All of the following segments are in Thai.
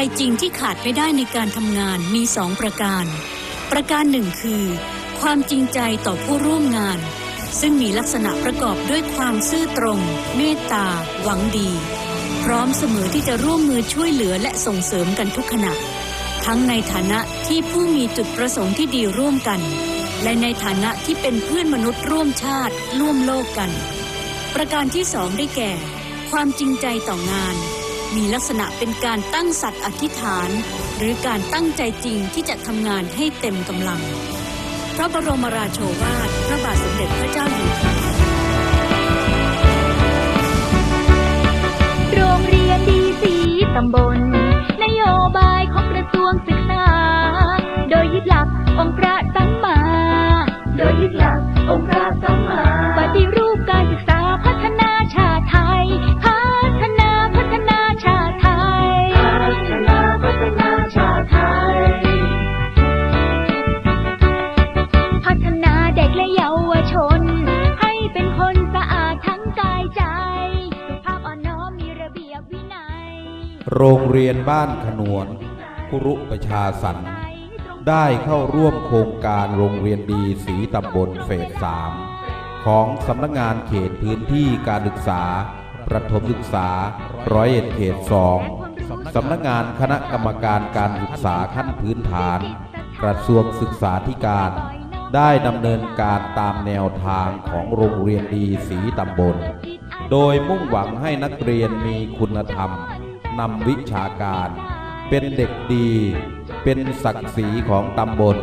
ใจจริงที่ขาดไม่ได้ในการทำงานมีสองประการ ประการหนึ่งคือ ความจริงใจต่อผู้ร่วมงาน ซึ่งมีลักษณะประกอบด้วยความซื่อตรง เมตตา หวังดี พร้อมเสมอที่จะร่วมมือช่วยเหลือและส่งเสริมกันทุกขณะ ทั้งในฐานะที่ผู้มีจุดประสงค์ที่ดีร่วมกัน และในฐานะที่เป็นเพื่อนมนุษย์ร่วมชาติร่วมโลกกัน ประการที่สองได้แก่ ความจริงใจต่องาน มีลักษณะเป็นการตั้งสัตย์อธิษฐาน หรือการตั้งใจจริงที่จะทำงานให้เต็มกำลัง พระบรมราโชวาทพระบาทสมเด็จพระเจ้าอยู่หัวโรงเรียนดีสีตำบล นโยบายของกระทรวงศึกษา โดยยึดหลักองค์พระสัมมา โดยยึดหลักองค์พระสัมมา โรงเรียนบ้านขนวนคุรุประชาสรรได้เข้าร่วมโครงการโรงเรียนดีสีตำบลเฟสสามของสำนักงานเขตพื้นที่การศึกษา ประถมศึกษาร้อยเอ็ดเขตสองสำนักงานคณะกรรมการการศึกษาขั้นพื้นฐาน กระทรวงศึกษาธิการ ได้ดำเนินการตามแนวทางของโรงเรียนดีสีตำบล โดยมุ่งหวังให้นักเรียนมีคุณธรรม นำวิชาการ เป็นเด็กดี เป็นศักดิ์ศรีของตำบล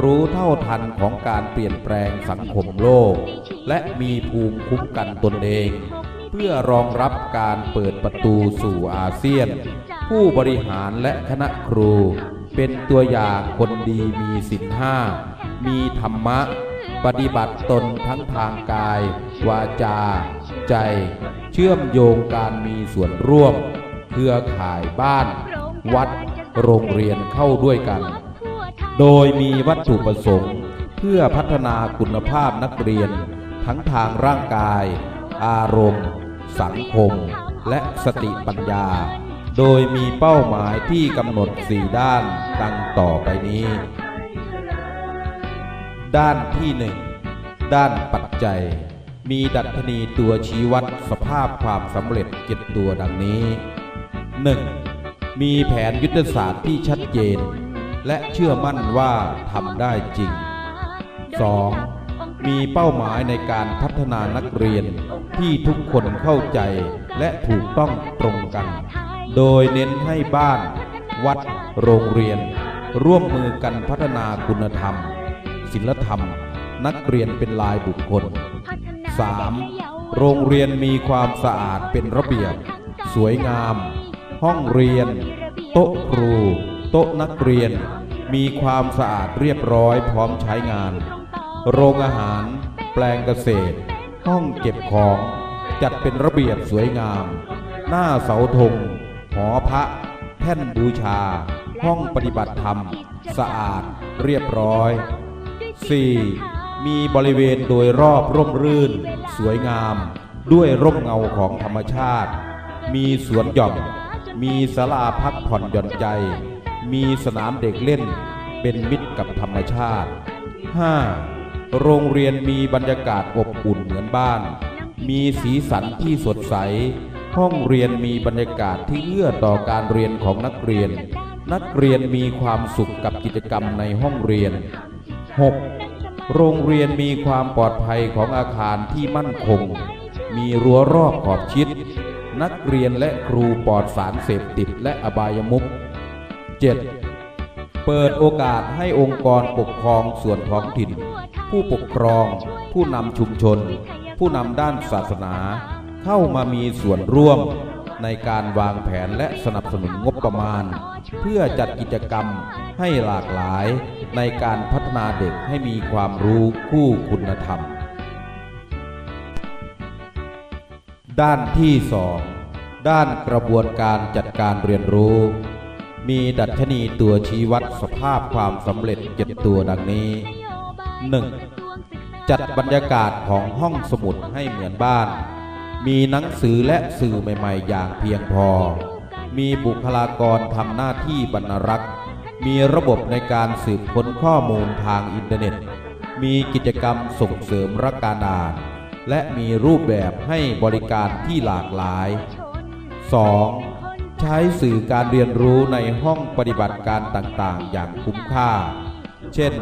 รู้เท่าทันของการเปลี่ยนแปลงสังคมโลก และมีภูมิคุ้มกันตนเอง เพื่อรองรับการเปิดประตูสู่อาเซียน ผู้บริหารและคณะครู เป็นตัวอย่างคนดีมีศีลห้า มีธรรมะปฏิบัติตนทั้งทางกาย วาจา ใจ เชื่อมโยงการมีส่วนร่วม เครือข่ายบ้าน วัด โรงเรียนเข้าด้วยกัน โดยมีวัตถุประสงค์ เพื่อพัฒนาคุณภาพนักเรียน ทั้งทางร่างกาย อารมณ์ สังคม และสติปัญญา โดยมีเป้าหมายที่กำหนดสี่ด้านดังต่อไปนี้ ด้านที่หนึ่งด้านปัจจัยมีดัชนีตัวชี้วัดสภาพความสำเร็จเจ็ดตัวดังนี้ 1. มีแผนยุทธศาสตร์ที่ชัดเจน และเชื่อมั่นว่าทำได้จริง 2. มีเป้าหมายในการพัฒนานักเรียนที่ทุกคนเข้าใจและถูกต้องตรงกัน โดยเน้นให้บ้าน วัด โรงเรียน ร่วมมือกันพัฒนาคุณธรรม ศิลธรรม นักเรียนเป็นลายบุคคล 3. โรงเรียนมีความสะอาดเป็นระเบียบ สวยงาม ห้องเรียน โต๊ะครู โต๊ะนักเรียน มีความสะอาดเรียบร้อยพร้อมใช้งาน โรงอาหาร แปลงเกษตร ห้องเก็บของ จัดเป็นระเบียบสวยงาม หน้าเสาธง หอพระ แท่นบูชา ห้องปฏิบัติธรรม สะอาดเรียบร้อย 4. มีบริเวณโดยรอบร่มรื่น สวยงาม ด้วยร่มเงาของธรรมชาติ มีสวนหย่อม มีศาลาพักผ่อนหย่อนใจ มีสนามเด็กเล่น เป็นมิตรกับธรรมชาติ 5. โรงเรียนมีบรรยากาศอบอุ่นเหมือนบ้าน มีสีสันที่สดใส ห้องเรียนมีบรรยากาศที่เอื้อต่อการเรียนของนักเรียน นักเรียนมีความสุขกับกิจกรรมในห้องเรียน 6. โรงเรียนมีความปลอดภัยของอาคารที่มั่นคง มีรั้วรอบขอบชิด นักเรียนและครูปลอดสารเสพติดและอบายมุข 7. เปิดโอกาสให้องค์กรปกครองส่วนท้องถิ่น ผู้ปกครอง ผู้นำชุมชน ผู้นำด้านศาสนา เข้ามามีส่วนร่วมในการวางแผนและสนับสนุนงบประมาณ เพื่อจัดกิจกรรมให้หลากหลายในการพัฒนาเด็กให้มีความรู้คู่คุณธรรม ด้านที่สองด้านกระบวนการจัดการเรียนรู้ มีดัชนีตัวชี้วัดสภาพความสำเร็จเจ็ดตัวดังนี้ 1. จัดบรรยากาศของห้องสมุดให้เหมือนบ้าน มีหนังสือและสื่อใหม่ ๆ อย่างเพียงพอ มีบุคลากรทำหน้าที่บรรณรักษ์ มีระบบในการสืบค้นข้อมูลทางอินเทอร์เน็ต มีกิจกรรมส่งเสริมรักการอ่าน และมีรูปแบบให้บริการที่หลากหลาย 2. ใช้สื่อการเรียนรู้ในห้องปฏิบัติการต่างๆ อย่างคุ้มค่า เช่น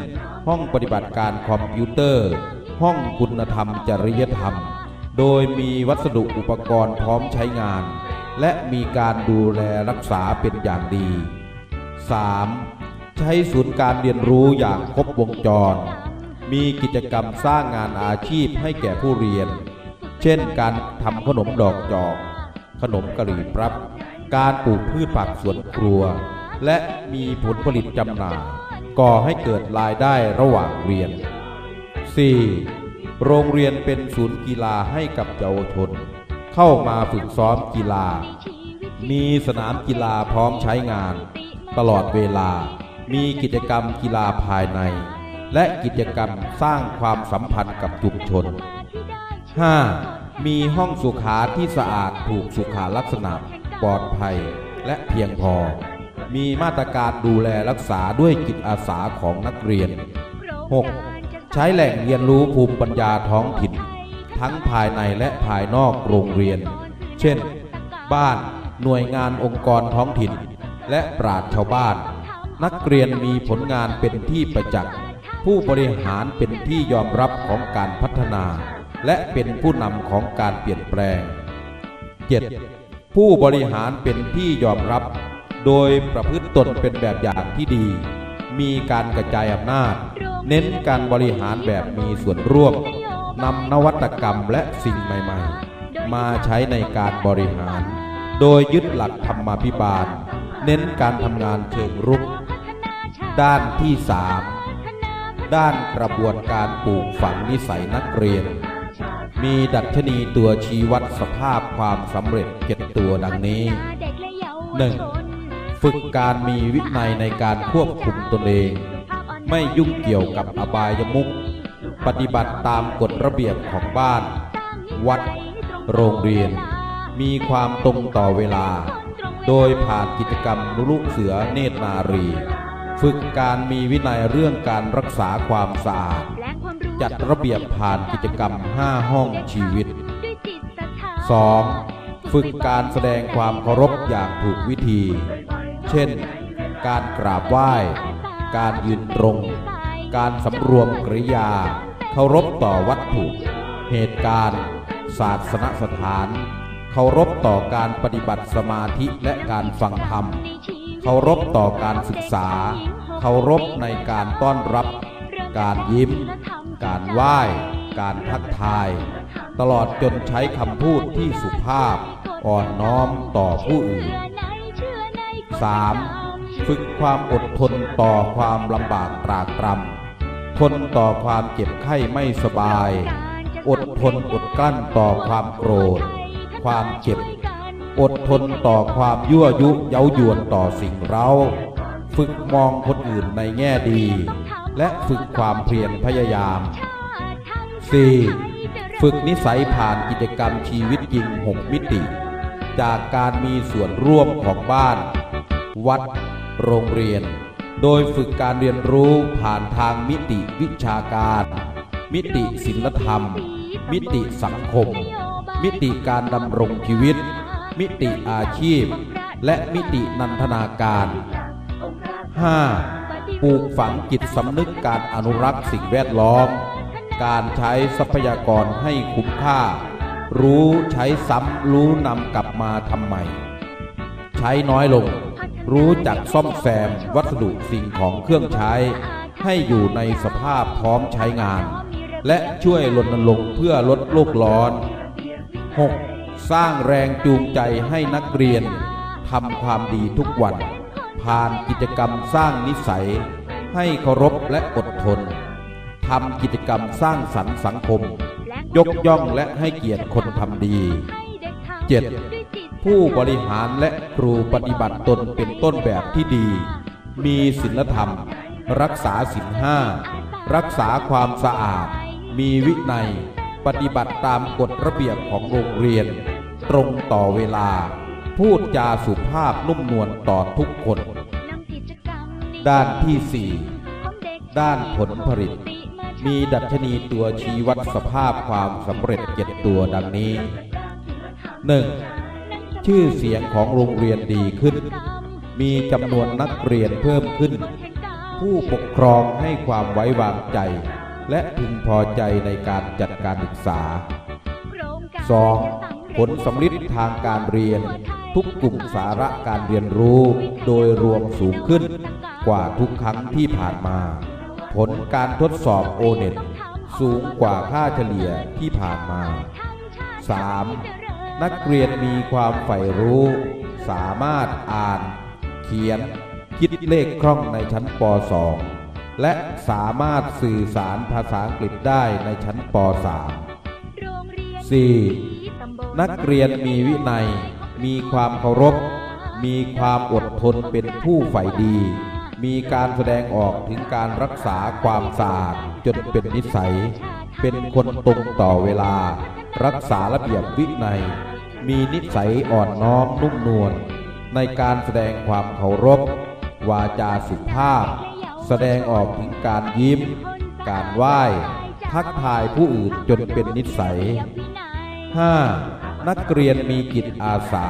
ห้องปฏิบัติการคอมพิวเตอร์ ห้องคุณธรรมจริยธรรม โดยมีวัสดุอุปกรณ์พร้อมใช้งาน และมีการดูแลรักษาเป็นอย่างดี 3. ใช้ศูนย์การเรียนรู้อย่างครบวงจร มีกิจกรรมสร้างงานอาชีพให้แก่ผู้เรียน เช่นการทำขนมดอกจอก ขนมกะหรี่ปั๊บ การปลูกพืชผักสวนครัว และมีผลผลิตจำหน่าย ก่อให้เกิดรายได้ระหว่างเรียน 4. โรงเรียนเป็นศูนย์กีฬาให้กับเยาวชน เข้ามาฝึกซ้อมกีฬา มีสนามกีฬาพร้อมใช้งาน ตลอดเวลา มีกิจกรรมกีฬาภายใน และกิจกรรมสร้างความสัมพันธ์กับชุมชน 5. มีห้องสุขาที่สะอาดถูกสุขาลักษณะ ปลอดภัยและเพียงพอ มีมาตรการดูแลรักษาด้วยจิตอาสาของนักเรียน 6. ใช้แหล่งเรียนรู้ภูมิปัญญาท้องถิ่น ทั้งภายในและภายนอกโรงเรียน เช่น บ้านหน่วยงานองค์กรท้องถิ่น และปราชญ์ชาวบ้าน นักเรียนมีผลงานเป็นที่ประจักษ์ ผู้บริหารเป็นที่ยอมรับของการพัฒนา และเป็นผู้นำของการเปลี่ยนแปลง 7. ผู้บริหารเป็นที่ยอมรับ โดยประพฤติตนเป็นแบบอย่างที่ดี มีการกระจายอำนาจ เน้นการบริหารแบบมีส่วนร่วมนำนวัตกรรมและสิ่งใหม่ๆ มาใช้ในการบริหาร โดยยึดหลักธรรมาภิบาล เน้นการทำงานเชิงรุก ด้านที่3 ด้านกระบวนการปลูกฝังนิสัยนักเรียน มีดัชนีตัวชี้วัดสภาพความสำเร็จเจ็ดตัวดังนี้ 1. ฝึกการมีวินัยในการควบคุมตนเอง ไม่ยุ่งเกี่ยวกับอบายมุขปฏิบัติตามกฎระเบียบของบ้าน วัด โรงเรียน มีความตรงต่อเวลา โดยผ่านกิจกรรมลูกเสือเนตรนารี ฝึกการมีวินัยเรื่องการรักษาความสะอาด จัดระเบียบผ่านกิจกรรม 5 ห้องชีวิต 2. ฝึกการแสดงความเคารพอย่างถูกวิธี เช่น การกราบไหว้ การยืนตรง การสำรวมกริยา เคารพต่อวัตถุ เหตุการณ์ ศาสนสถาน เคารพต่อการปฏิบัติสมาธิและการฟังธรรม เคารพต่อการศึกษา เคารพในการต้อนรับ การยิ้ม การไหว้ การทักทาย ตลอดจนใช้คำพูดที่สุภาพ อ่อนน้อมต่อผู้อื่น 3. ฝึกความอดทนต่อความลำบากตรากตรำทนต่อความเจ็บไข้ไม่สบาย อดทนอดกลั้นต่อความโกรธ ความเจ็บ อดทนต่อความยั่วยุเย้ายวนต่อสิ่งเรา ฝึกมองคนอื่นในแง่ดี และฝึกความเพียรพยายาม 4. ฝึกนิสัยผ่านกิจกรรมชีวิตจริง 6 มิติ จากการมีส่วนร่วมของบ้าน วัด โรงเรียน โดยฝึกการเรียนรู้ผ่านทางมิติวิชาการ มิติศิลธรรม มิติสังคม มิติการดำรงชีวิต มิติอาชีพ และมิตินันทนาการ 5. ปลูกฝังจิตสำนึกการอนุรักษ์สิ่งแวดล้อม การใช้ทรัพยากรให้คุ้มค่า รู้ใช้ซ้ำรู้นำกลับมาทำใหม่ ใช้น้อยลง รู้จักซ่อมแซมวัสดุสิ่งของเครื่องใช้ ให้อยู่ในสภาพพร้อมใช้งาน และช่วยรณรงค์เพื่อลดโลกร้อน 6. สร้างแรงจูงใจให้นักเรียนทำความดีทุกวัน ผ่านกิจกรรมสร้างนิสัย ให้เคารพและอดทนทำกิจกรรมสร้างสรรค์สังคม ยกย่องและให้เกียรติคนทำดี 7. ผู้บริหารและครูปฏิบัติตนเป็นต้นแบบที่ดี มีศีลธรรม รักษาศีลห้ารักษาความสะอาด มีวินัย ปฏิบัติตามกฎระเบียบของโรงเรียน ตรงต่อเวลา พูดจาสุภาพนุ่มนวลต่อทุกคน ด้านที่สี่ด้านผลผลิต มีดัชนีตัวชี้วัดสภาพความสำเร็จเจ็ดตัวดังนี้ 1. ชื่อเสียงของโรงเรียนดีขึ้น มีจำนวนนักเรียนเพิ่มขึ้น ผู้ปกครองให้ความไว้วางใจ และพึงพอใจในการจัดการศึกษา 2. ผลสำลิดทางการเรียน ทุกกลุ่มสาระการเรียนรู้ โดยรวมสูงขึ้น กว่าทุกครั้งที่ผ่านมา ผลการทดสอบโอเน็ตสูงกว่าค่าเฉลี่ยที่ผ่านมา 3. นักเรียนมีความใฝ่รู้ สามารถอ่าน เขียน คิดเลขคล่องในชั้นป .2 และสามารถสื่อสารภาษาอังกฤษได้ในชั้นป .3 4. นักเรียนมีวินัย มีความเคารพ มีความอดทนเป็นผู้ใฝ่ดี มีการแสดงออกถึงการรักษาความสะอาดจนเป็นนิสัย เป็นคนตรงต่อเวลา รักษาระเบียบวินัย มีนิสัยอ่อนน้อมนุ่มนวลในการแสดงความเคารพ วาจาสุภาพ แสดงออกถึงการยิ้ม การไหว้ ทักทายผู้อื่นจนเป็นนิสัย 5. นักเรียนมีจิตอาสา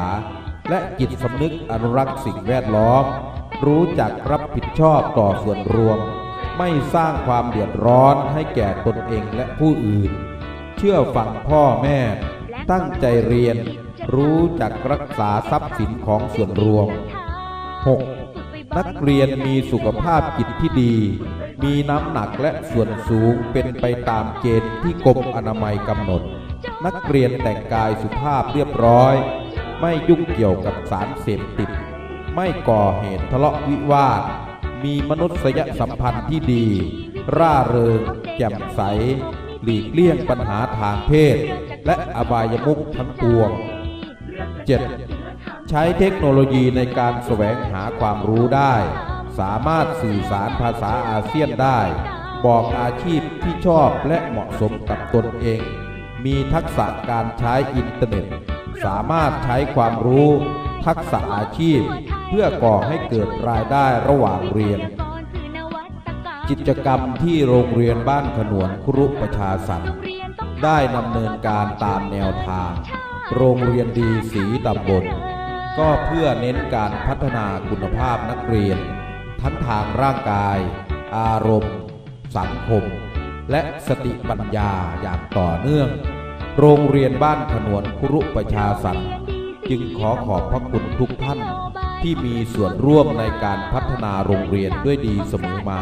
และจิตสำนึกอนุรักษ์สิ่งแวดล้อม รู้จักรับผิดชอบต่อส่วนรวม ไม่สร้างความเดือดร้อนให้แก่ตนเองและผู้อื่น เชื่อฟังพ่อแม่ ตั้งใจเรียน รู้จักรักษาทรัพย์สินของส่วนรวม 6. นักเรียนมีสุขภาพจิตที่ดี มีน้ำหนักและส่วนสูงเป็นไปตามเกณฑ์ที่กรมอนามัยกำหนด นักเรียนแต่งกายสุภาพเรียบร้อย ไม่ยุ่งเกี่ยวกับสารเสพติด ไม่ก่อเหตุทะเลาะวิวาท มีมนุษยสัมพันธ์ที่ดี ร่าเริง แจ่มใส หลีกเลี่ยงปัญหาทางเพศ และอบายมุขทั้งปวง 7. ใช้เทคโนโลยีในการแสวงหาความรู้ได้ สามารถสื่อสารภาษาอาเซียนได้ บอกอาชีพที่ชอบและเหมาะสมกับตนเอง มีทักษะการใช้อินเทอร์เน็ต สามารถใช้ความรู้ ทักษะอาชีพ เพื่อก่อให้เกิดรายได้ระหว่างเรียน กิจกรรมที่โรงเรียนบ้านขนวนครุประชาสรรค์ได้ดำเนินการตามแนวทาง โรงเรียนดีสีตำบล ก็เพื่อเน้นการพัฒนาคุณภาพนักเรียน ทั้งทางร่างกาย อารมณ์ สังคม และสติปัญญาอย่างต่อเนื่อง โรงเรียนบ้านขนวนครุประชาสันจึงขอขอบพระคุณทุกท่านที่มีส่วนร่วมในการพัฒนาโรงเรียนด้วยดีเสมอมา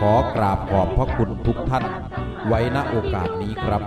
ขอกราบขอบพระคุณทุกท่าน ไว้ณโอกาสนี้ครับ